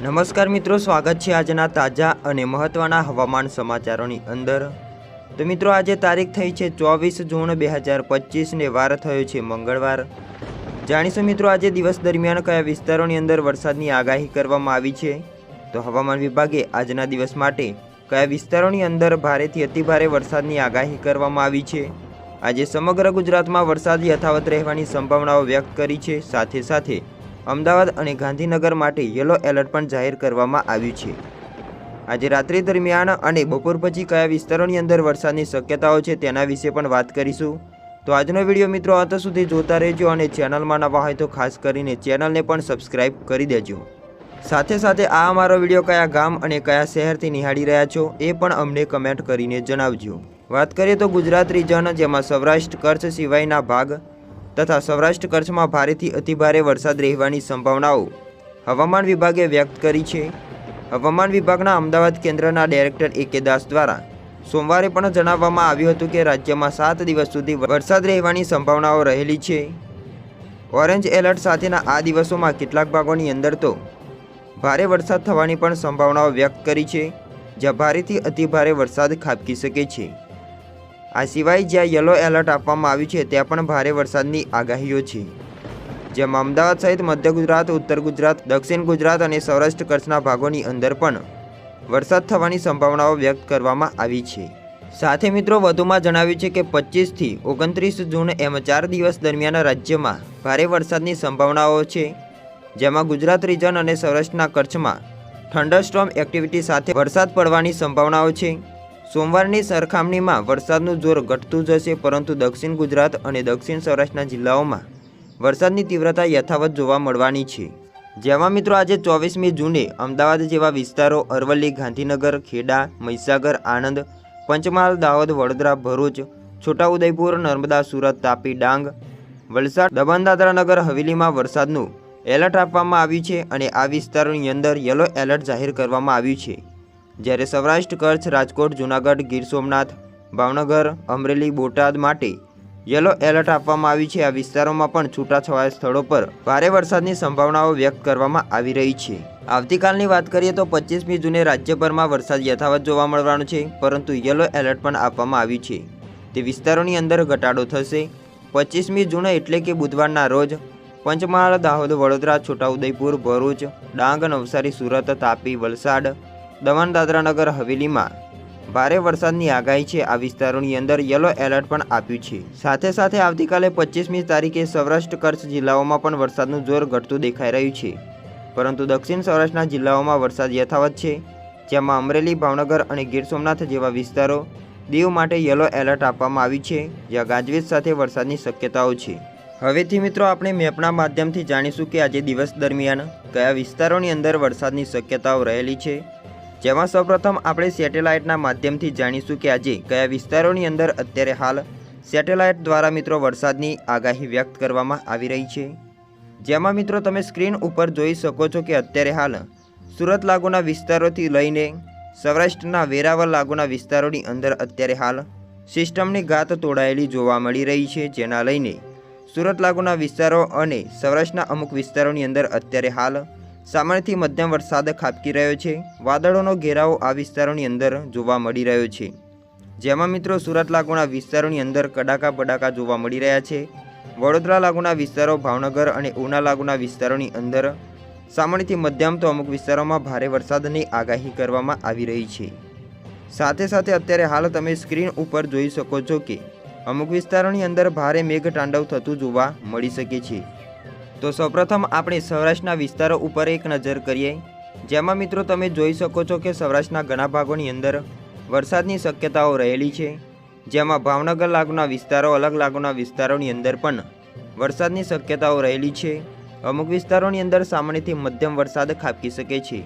નમસ્કાર મિત્રો, સ્વાગત છે આજના તાજા અને મહત્ત્વના હવામાન સમાચારોની અંદર. તો મિત્રો, આજે તારીખ થઈ છે ચોવીસ જૂન બે હજાર પચીસને વાર થયો છે મંગળવાર. જાણીશું મિત્રો, આજે દિવસ દરમિયાન કયા વિસ્તારોની અંદર વરસાદની આગાહી કરવામાં આવી છે? તો હવામાન વિભાગે આજના દિવસ માટે કયા વિસ્તારોની અંદર ભારેથી અતિભારે વરસાદની આગાહી કરવામાં આવી છે? આજે સમગ્ર ગુજરાતમાં વરસાદ યથાવત રહેવાની સંભાવનાઓ વ્યક્ત કરી છે. સાથે સાથે અમદાવાદ અને ગાંધીનગર માટે યલો એલર્ટ પણ જાહેર કરવામાં આવ્યું છે. આજે રાત્રિ દરમિયાન અને બપોર પછી કયા વિસ્તારોની અંદર વરસાદની શક્યતાઓ છે તેના વિશે પણ વાત કરીશું. તો આજનો વીડિયો મિત્રો અંત સુધી જોતા રહેજો અને ચેનલમાં નવા હોય તો ખાસ કરીને ચેનલને પણ સબસ્ક્રાઈબ કરી દેજો. સાથે સાથે આ અમારો વીડિયો કયા ગામ અને કયા શહેરથી નિહાળી રહ્યા છો એ પણ અમને કમેન્ટ કરીને જણાવજો. વાત કરીએ તો ગુજરાત રિજન, જેમાં સૌરાષ્ટ્ર કચ્છ સિવાયના ભાગ તથા સૌરાષ્ટ્ર કચ્છમાં ભારેથી અતિભારે વરસાદ રહેવાની સંભાવનાઓ હવામાન વિભાગે વ્યક્ત કરી છે. હવામાન વિભાગના અમદાવાદ કેન્દ્રના ડાયરેક્ટર એ કે દાસ દ્વારા સોમવારે પણ જણાવવામાં આવ્યું હતું કે રાજ્યમાં સાત દિવસ સુધી વરસાદ રહેવાની સંભાવનાઓ રહેલી છે. ઓરેન્જ એલર્ટ સાથેના આ દિવસોમાં કેટલાક ભાગોની અંદર તો ભારે વરસાદ થવાની પણ સંભાવનાઓ વ્યક્ત કરી છે, જ્યાં ભારેથી અતિભારે વરસાદ ખાબકી શકે છે. આ સિવાય જ્યાં યલો એલર્ટ આપવામાં આવ્યું છે, ત્યાં પણ ભારે વરસાદની આગાહીઓ છે. જેમાં અમદાવાદ સહિત મધ્ય ગુજરાત, ઉત્તર ગુજરાત, દક્ષિણ ગુજરાત અને સૌરાષ્ટ્ર કચ્છના ભાગોની અંદર પણ વરસાદ થવાની સંભાવનાઓ વ્યક્ત કરવામાં આવી છે. સાથે મિત્રો, વધુમાં જણાવ્યું છે કે પચીસથી ઓગણત્રીસ જૂન એમ ચાર દિવસ દરમિયાન રાજ્યમાં ભારે વરસાદની સંભાવનાઓ છે. જેમાં ગુજરાત રિજન અને સૌરાષ્ટ્રના કચ્છમાં થંડરસ્ટોમ એક્ટિવિટી સાથે વરસાદ પડવાની સંભાવનાઓ છે. સોમવારની સરખામણીમાં વરસાદનું જોર ઘટતું જશે, પરંતુ દક્ષિણ ગુજરાત અને દક્ષિણ સૌરાષ્ટ્રના જિલ્લાઓમાં વરસાદની તીવ્રતા યથાવત જોવા મળવાની છે. જેમાં મિત્રો આજે ચોવીસમી જૂને અમદાવાદ જેવા વિસ્તારો અરવલ્લી, ગાંધીનગર, ખેડા, મહીસાગર, આણંદ, પંચમહાલ, દાહોદ, વડોદરા, ભરૂચ, છોટાઉદેપુર, નર્મદા, સુરત, તાપી, ડાંગ, વલસાડ દમણ દાદરા નગર, હવેલીમાં વરસાદનું એલર્ટ આપવામાં આવ્યું છે અને આ વિસ્તારોની અંદર યલો એલર્ટ જાહેર કરવામાં આવ્યું છે. જ્યારે સૌરાષ્ટ્ર કચ્છ, રાજકોટ, જૂનાગઢ, ગીર સોમનાથ, ભાવનગર, અમરેલી, બોટાદ માટે યલો એલર્ટ આપવામાં આવી છે. આ વિસ્તારોમાં પણ છૂટાછવાયા સ્થળો પર ભારે વરસાદની સંભાવનાઓ વ્યક્ત કરવામાં આવી રહી છે. આવતીકાલની વાત કરીએ તો પચીસમી જૂને રાજ્યભરમાં વરસાદ યથાવત જોવા મળવાનો છે, પરંતુ યલો એલર્ટ પણ આપવામાં આવ્યું છે. તે વિસ્તારોની અંદર ઘટાડો થશે. પચીસમી જૂને એટલે કે બુધવારના રોજ પંચમહાલ, દાહોદ, વડોદરા, છોટાઉદેપુર, ભરૂચ, ડાંગ, નવસારી, સુરત, તાપી, વલસાડ દમણ દાદરાનગર હવેલીમાં ભારે વરસાદની આગાહી છે. આ વિસ્તારોની અંદર યલો એલર્ટ પણ આપ્યું છે. સાથે સાથે આવતીકાલે પચીસમી તારીખે સૌરાષ્ટ્ર, કચ્છ જિલ્લાઓમાં પણ વરસાદનું જોર ઘટતું દેખાઈ રહ્યું છે. પરંતુ દક્ષિણ સૌરાષ્ટ્રના જિલ્લાઓમાં વરસાદ યથાવત છે. જેમાં અમરેલી, ભાવનગર અને ગીર સોમનાથ જેવા વિસ્તારો દીવ માટે યલો એલર્ટ આપવામાં આવ્યું છે. જ્યાં ગાજવીજ સાથે વરસાદની શક્યતાઓ છે. હવેથી મિત્રો, આપણે મેપના માધ્યમથી જાણીશું કે આજે દિવસ દરમિયાન કયા વિસ્તારોની અંદર વરસાદની શક્યતાઓ રહેલી છે. જેમાં સૌપ્રથમ આપણે સેટેલાઇટના માધ્યમથી જાણીશું કે આજે કયા વિસ્તારોની અંદર અત્યારે હાલ સેટેલાઇટ દ્વારા મિત્રો વરસાદની આગાહી વ્યક્ત કરવામાં આવી રહી છે. જેમાં મિત્રો તમે સ્ક્રીન ઉપર જોઈ શકો છો કે અત્યારે હાલ સુરત લાગુના વિસ્તારોથી લઈને સૌરાષ્ટ્રના વેરાવળ લાગુના વિસ્તારોની અંદર અત્યારે હાલ સિસ્ટમની ગાત તોડાયેલી જોવા મળી રહી છે. જેના લઈને સુરત લાગુના વિસ્તારો અને સૌરાષ્ટ્રના અમુક વિસ્તારોની અંદર અત્યારે હાલ સામાન્યથી મધ્યમ વરસાદ ખાબકી રહ્યો છે. વાદળોનો ઘેરાવો આ વિસ્તારોની અંદર જોવા મળી રહ્યો છે. જેમાં મિત્રો સુરત લાગુના વિસ્તારોની અંદર કડાકા બડાકા જોવા મળી રહ્યા છે. વડોદરા લાગુના વિસ્તારો ભાવનગર અને ઉના લાગુના વિસ્તારોની અંદર સામાન્યથી મધ્યમ તો અમુક વિસ્તારોમાં ભારે વરસાદની આગાહી કરવામાં આવી રહી છે. સાથે સાથે અત્યારે હાલ તમે સ્ક્રીન ઉપર જોઈ શકો છો કે અમુક વિસ્તારોની અંદર ભારે મેઘ તાંડવ થતું જોવા મળી શકે છે. તો સૌપ્રથમ આપણે સૌરાષ્ટ્રના વિસ્તારો ઉપર એક નજર કરીએ. જેમાં મિત્રો તમે જોઈ શકો છો કે સૌરાષ્ટ્રના ઘણા ભાગોની અંદર વરસાદની શક્યતાઓ રહેલી છે. જેમાં ભાવનગર લાગુના વિસ્તારો, અલગ લાગુના વિસ્તારોની અંદર પણ વરસાદની શક્યતાઓ રહેલી છે. અમુક વિસ્તારોની અંદર સામાન્યથી મધ્યમ વરસાદ ખાબકી શકે છે.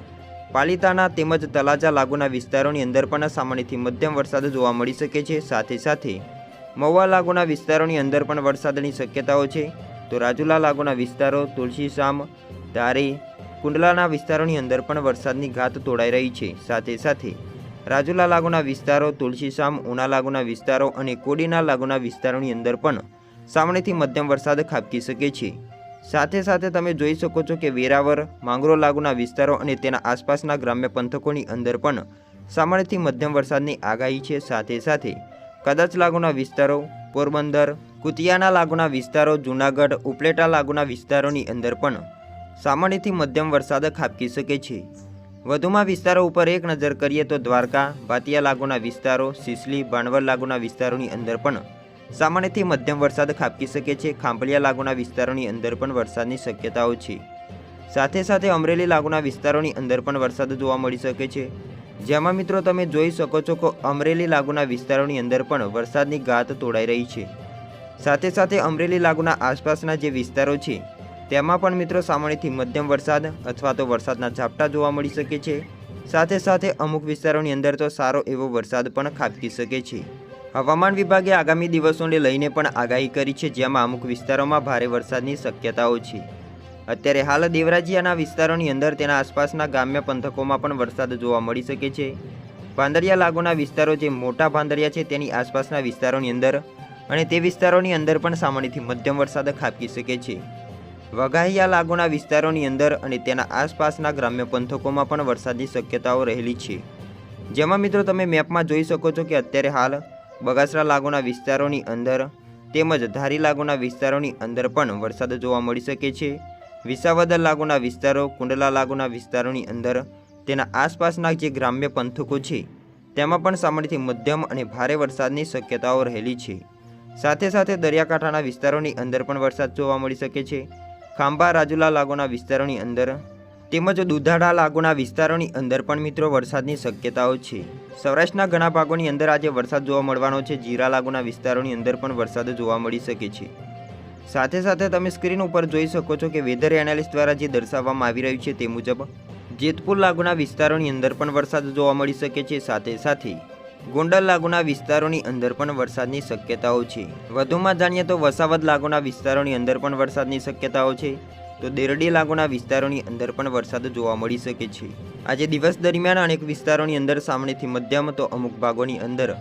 પાલિતાના તેમજ તલાજા લાગુના વિસ્તારોની અંદર પણ સામાન્યથી મધ્યમ વરસાદ જોવા મળી શકે છે. સાથે સાથે મહુવા લાગુના વિસ્તારોની અંદર પણ વરસાદની શક્યતાઓ છે. તો રાજુલા લાગુના વિસ્તારો તુલસીશામ ધારી કુંડલાના વિસ્તારોની અંદર પણ વરસાદની ઘાત તોડાઈ રહી છે. સાથે સાથે, રાજુલા લાગુના વિસ્તારો તુલસીશામ ઉના લાગુના વિસ્તારો અને કોડીના લાગુના વિસ્તારોની અંદર પણ સામાન્યથી મધ્યમ વરસાદ ખાબકી શકે છે. સાથે સાથે તમે જોઈ શકો છો કે વેરાવર માંગરો લાગુના વિસ્તારો અને તેના આસપાસના ગ્રામ્ય પંથકોની અંદર પણ સામાન્યથી મધ્યમ વરસાદની આગાહી છે. સાથે સાથે, કદાચ લાગુના વિસ્તારો, પોરબંદર કુતિયાના લાગુના વિસ્તારો, જૂનાગઢ, ઉપલેટા લાગુના વિસ્તારોની અંદર પણ સામાન્યથી મધ્યમ વરસાદ ખાબકી શકે છે. વધુમાં વિસ્તારો ઉપર એક નજર કરીએ તો દ્વારકા, ભાતિયા લાગુના વિસ્તારો, સિસલી, બાણવર લાગુના વિસ્તારોની અંદર પણ સામાન્યથી મધ્યમ વરસાદ ખાબકી શકે છે. ખાંભલિયા લાગુના વિસ્તારોની અંદર પણ વરસાદની શક્યતાઓ છે. સાથે સાથે અમરેલી લાગુના વિસ્તારોની અંદર પણ વરસાદ જોવા મળી શકે છે. જેમાં મિત્રો તમે જોઈ શકો છો કે અમરેલી લાગુના વિસ્તારોની અંદર પણ વરસાદની ગાત તોડાઈ રહી છે. સાથે સાથે અમરેલી લાગુના આસપાસના જે વિસ્તારો છે, તેમાં પણ મિત્રો સામાન્યથી મધ્યમ વરસાદ અથવા તો વરસાદના ઝાપટા જોવા મળી શકે છે. સાથે સાથે અમુક વિસ્તારોની અંદર તો સારો એવો વરસાદ પણ ખાબકી શકે છે. હવામાન વિભાગે આગામી દિવસોને લઈને પણ આગાહી કરી છે, જેમાં અમુક વિસ્તારોમાં ભારે વરસાદની શક્યતાઓ છે. અત્યારે હાલ દેવરાજીયાના વિસ્તારોની અંદર તેના આસપાસના ગ્રામ્ય પંથકોમાં પણ વરસાદ જોવા મળી શકે છે. ભાંદરિયા લાગુના વિસ્તારો જે મોટા ભાંદરિયા છે, તેની આસપાસના વિસ્તારોની અંદર અને તે વિસ્તારોની અંદર પણ સામાન્યથી મધ્યમ વરસાદ ખાબકી શકે છે. વઘાહિયા લાગુના વિસ્તારોની અંદર અને તેના આસપાસના ગ્રામ્ય પંથકોમાં પણ વરસાદની શક્યતાઓ રહેલી છે. જેમાં મિત્રો તમે મેપમાં જોઈ શકો છો કે અત્યારે હાલ બગાસરા લાગુના વિસ્તારોની અંદર તેમજ ધારી લાગુના વિસ્તારોની અંદર પણ વરસાદ જોવા મળી શકે છે. વિસાવદર લાગુના વિસ્તારો, કુંડલા લાગુના વિસ્તારોની અંદર તેના આસપાસના જે ગ્રામ્ય પંથકો છે, તેમાં પણ સામાન્યથી મધ્યમ અને ભારે વરસાદની શક્યતાઓ રહેલી છે. સાથે સાથે દરિયાકાંઠાના વિસ્તારોની અંદર પણ વરસાદ જોવા મળી શકે છે. ખાંભા, રાજુલા લાગુના વિસ્તારોની અંદર તેમજ દુધાળા લાગુના વિસ્તારોની અંદર પણ મિત્રો વરસાદની શક્યતાઓ છે. સૌરાષ્ટ્રના ઘણા ભાગોની અંદર આજે વરસાદ જોવા મળવાનો છે. જીરા લાગુના વિસ્તારોની અંદર પણ વરસાદ જોવા મળી શકે છે. સાથે સાથે તમે સ્ક્રીન ઉપર જોઈ શકો છો કે વેધર એનાલિસ્ટ દ્વારા જે દર્શાવવામાં આવી રહ્યું છે તે મુજબ જેતપુર લાગુના વિસ્તારોની અંદર પણ વરસાદ જોવા મળી શકે છે. સાથે સાથે ગોંડલ લાગુના વિસ્તારોની અંદર પણ વરસાદની શક્યતાઓ છે. વધુમાં જાણીએ તો વસાવદ લાગુના વિસ્તારોની અંદર પણ વરસાદની શક્યતાઓ છે. તો દેરડી લાગુના વિસ્તારોની અંદર પણ વરસાદ જોવા મળી શકે છે. આજે દિવસ દરમિયાન અનેક વિસ્તારોની અંદર સામાન્યથી મધ્યમ તો અમુક ભાગોની અંદર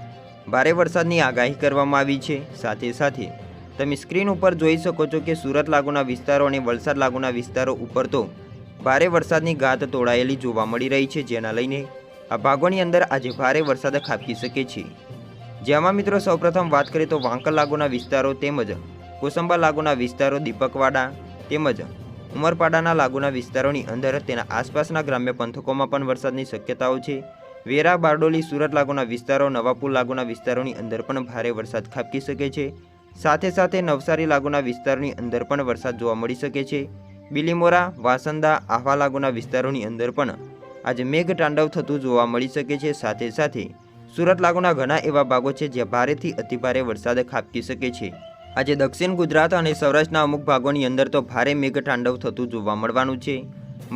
ભારે વરસાદની આગાહી કરવામાં આવી છે. સાથે સાથે તમે સ્ક્રીન ઉપર જોઈ શકો છો કે સુરત લાગુના વિસ્તારો અને વલસાડ લાગુના વિસ્તારો ઉપર તો ભારે વરસાદની ગાત તોડાયેલી જોવા મળી રહી છે. જેના લઈને આ ભાગોની અંદર આજે ભારે વરસાદ ખાબકી શકે છે. જેમાં મિત્રો સૌપ્રથમ વાત કરીએ તો વાંકલ લાગુના વિસ્તારો તેમજ કોસંબા લાગુના વિસ્તારો દીપકવાડા તેમજ ઉમરપાડાના લાગુના વિસ્તારોની અંદર તેના આસપાસના ગ્રામ્ય પંથકોમાં પણ વરસાદની શક્યતાઓ છે. વેરા, બારડોલી, સુરત લાગુના વિસ્તારો, નવાપુર લાગુના વિસ્તારોની અંદર પણ ભારે વરસાદ ખાબકી શકે છે. સાથે સાથે નવસારી લાગુના વિસ્તારોની અંદર પણ વરસાદ જોવા મળી શકે છે. બિલીમોરા, વાસંદા, આહવા લાગુના વિસ્તારોની અંદર પણ આજે મેઘ તાંડવ થતું જોવા મળી શકે છે. સાથે સાથે સુરત લાગુના ઘણા એવા ભાગો છે જ્યાં ભારેથી અતિભારે વરસાદ ખાબકી શકે છે. આજે દક્ષિણ ગુજરાત અને સૌરાષ્ટ્રના અમુક ભાગોની અંદર તો ભારે મેઘ તાંડવ થતું જોવા મળવાનું છે.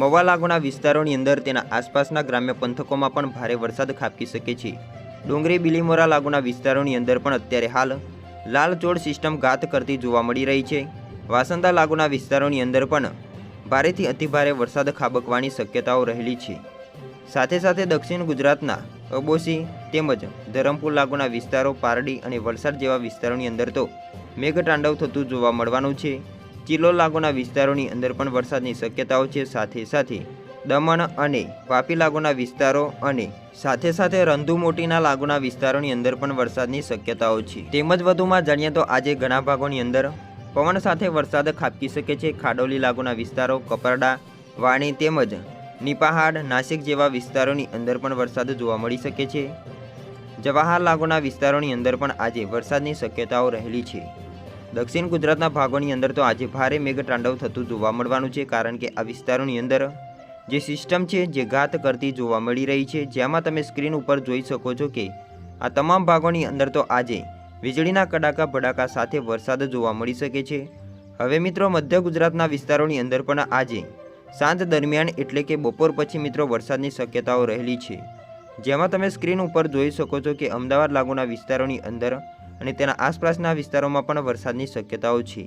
મવા લાગુના વિસ્તારોની અંદર તેના આસપાસના ગ્રામ્ય પંથકોમાં પણ ભારે વરસાદ ખાબકી શકે છે. ડુંગરી, બિલીમોરા લાગુના વિસ્તારોની અંદર પણ અત્યારે હાલ લાલચોળ સિસ્ટમ ઘાત કરતી જોવા મળી રહી છે. વાસંદા લાગુના વિસ્તારોની અંદર પણ ભારેથી અતિભારે વરસાદ ખાબકવાની શક્યતાઓ રહેલી છે. સાથે સાથે દક્ષિણ ગુજરાતના અબોસી તેમજ ધરમપુર લાગુના વિસ્તારો પારડી અને વલસાડ જેવા વિસ્તારોની અંદર તો મેઘતાંડવ થતું જોવા મળવાનું છે. ચિલો લાગુના વિસ્તારોની અંદર પણ વરસાદની શક્યતાઓ છે. સાથે સાથે દમણ અને વાપી લાગુના વિસ્તારો અને સાથે સાથે રંધુ મોટીના લાગુના વિસ્તારોની અંદર પણ વરસાદની શક્યતાઓ છે. તેમજ વધુમાં જાણીએ તો આજે ઘણા ભાગોની અંદર પવન સાથે વરસાદ ખાબકી શકે છે. ખાડોલી લાગુના વિસ્તારો, કપરડા, વાણી તેમજ નિપાહાડ, નાસિક જેવા વિસ્તારોની અંદર પણ વરસાદ જોવા મળી શકે છે. જવાહર લાગોના વિસ્તારોની અંદર પણ આજે વરસાદની શક્યતાઓ રહેલી છે. દક્ષિણ ગુજરાતના ભાગોની અંદર તો આજે ભારે મેઘતાંડવ થતું જોવા મળવાનું છે, કારણ કે આ વિસ્તારોની અંદર જે સિસ્ટમ છે જે ઘાત કરતી જોવા મળી રહી છે, જેમાં તમે સ્ક્રીન ઉપર જોઈ શકો છો કે આ તમામ ભાગોની અંદર તો આજે વીજળીના કડાકા ભડાકા સાથે વરસાદ જોવા મળી શકે છે. હવે મિત્રો, મધ્ય ગુજરાતના વિસ્તારોની અંદર પણ આજે સાંજ દરમિયાન એટલે કે બપોર પછી મિત્રો વરસાદની શક્યતાઓ રહેલી છે. જેમાં તમે સ્ક્રીન ઉપર જોઈ શકો છો કે અમદાવાદ લાગુના વિસ્તારોની અંદર અને તેના આસપાસના વિસ્તારોમાં પણ વરસાદની શક્યતાઓ છે.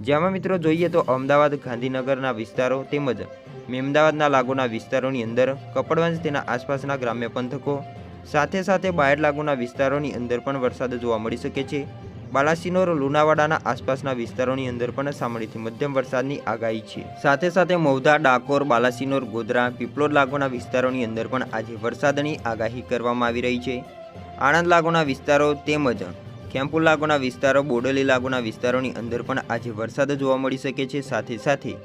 જેમાં મિત્રો જોઈએ તો અમદાવાદ, ગાંધીનગરના વિસ્તારો તેમજ મેમદાવાદના લાગુના વિસ્તારોની અંદર કપડવંજ, તેના આસપાસના ગ્રામ્ય પંથકો સાથે સાથે બાયડ લાગુના વિસ્તારોની અંદર પણ વરસાદ જોવા મળી શકે છે. બાલાસિનોર, લુણાવાડાના આસપાસના વિસ્તારોની અંદર પણ સામાન્યથી મધ્યમ વરસાદની આગાહી છે. સાથે સાથે મૌધા ડાકોર, બાલાસિનોર, ગોધરા, પીપલોદ લાગુના વિસ્તારોની અંદર પણ આજે વરસાદની આગાહી કરવામાં આવી રહી છે. આણંદ લાગુના વિસ્તારો તેમજ ખેમપુર લાગુના વિસ્તારો, બોડેલી લાગુના વિસ્તારોની અંદર પણ આજે વરસાદ જોવા મળી શકે છે. સાથે સાથે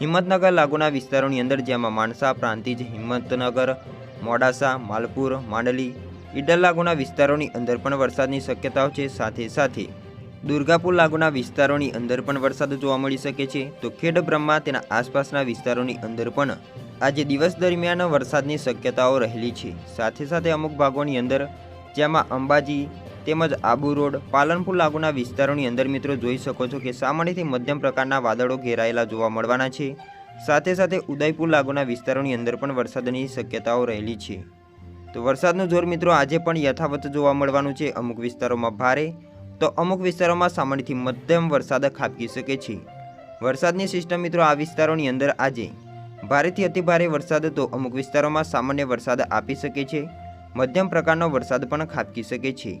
હિંમતનગર લાગુના વિસ્તારોની અંદર, જેમાં માણસા, પ્રાંતિજ, હિંમતનગર, મોડાસા, માલપુર, માંડલી ઈડર લાગુના વિસ્તારોની અંદર પણ વરસાદની શક્યતાઓ છે સાથે સાથે. દુર્ગાપુર લાગુના વિસ્તારોની અંદર પણ વરસાદ જોવા મળી શકે છે. તો ખેડ બ્રહ્મા તેના આસપાસના વિસ્તારોની અંદર પણ આજે દિવસ દરમિયાન વરસાદની શક્યતાઓ રહેલી છે. સાથે સાથે અમુક ભાગોની અંદર જેમાં અંબાજી તેમજ આબુ રોડ, પાલનપુર લાગુના વિસ્તારોની અંદર મિત્રો જોઈ શકો છો કે સામાન્યથી મધ્યમ પ્રકારના વાદળો ઘેરાયેલા જોવા મળવાના છે. સાથે સાથે ઉદયપુર લાગુના વિસ્તારોની અંદર પણ વરસાદની શક્યતાઓ રહેલી છે. તો વરસાદનું જોર મિત્રો આજે પણ યથાવત જોવા મળવાનું છે. અમુક વિસ્તારોમાં ભારે તો અમુક વિસ્તારોમાં સામાન્યથી મધ્યમ વરસાદ ખાબકી શકે છે. વરસાદની સિસ્ટમ મિત્રો આ વિસ્તારોની અંદર આજે ભારેથી અતિભારે વરસાદ તો અમુક વિસ્તારોમાં સામાન્ય વરસાદ આપી શકે છે. મધ્યમ પ્રકારનો વરસાદ પણ ખાબકી શકે છે.